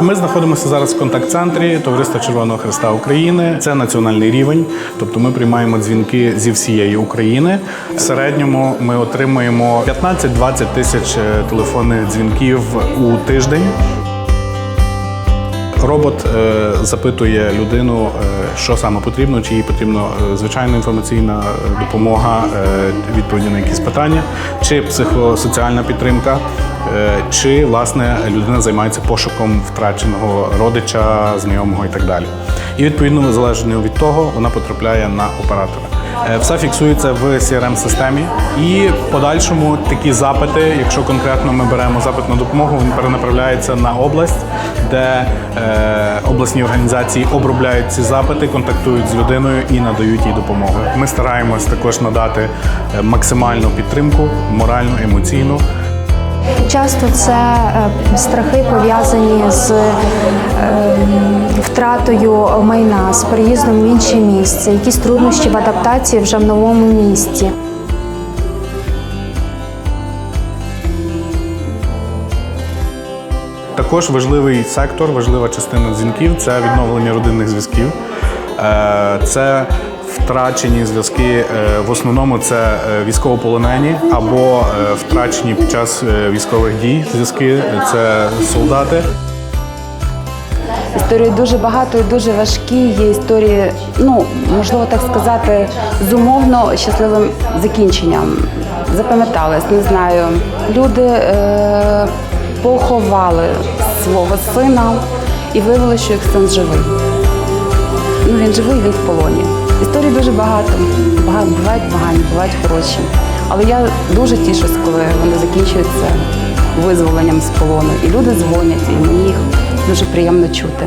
Ми знаходимося зараз в контакт-центрі Товариства Червоного Христа України. Це національний рівень, тобто ми приймаємо дзвінки зі всієї України. В середньому ми отримуємо 15-20 тисяч е, телефонних дзвінків у тиждень. Робот е, запитує людину, е, що саме потрібно, чи їй потрібна е, звичайна інформаційна допомога, відповіді на якісь питання, чи психосоціальна підтримка, чи власне людина займається пошуком втраченого родича, знайомого і так далі. І відповідно, залежно від того, вона потрапляє на оператора. Е, Все фіксується в crm системі і в подальшому такі запити, якщо конкретно ми беремо запит на допомогу, він перенаправляється на область, де е, обласні організації обробляють ці запити, контактують з людиною і надають їй допомогу. Ми стараємось також надати е, максимальну підтримку, моральну, емоційну. Часто це е, страхи пов'язані з е, втратою майна, з переїздом в інше місце, якісь труднощі в адаптації вже в новому місті. Також важливий сектор, важлива частина дзвінків це відновлення родинних зв'язків. Е, Це втрачені зв'язки. е, В основному це е, військовополонені або е, втрачені під час військових дій зв'язки. Це солдати. Історії дуже багато і дуже важкі. Є історії, ну можливо так сказати, з умовно щасливим закінченням. Запам'яталось, не знаю. Люди е, поховали свого сина і виявили, що їх син живий. Ну він живий, він в полоні. Історій дуже багато. Багато бувають погані, бувають хороші. Але я дуже тішусь, коли вони закінчуються визволенням з полону. І люди дзвонять, і мені їх дуже приємно чути.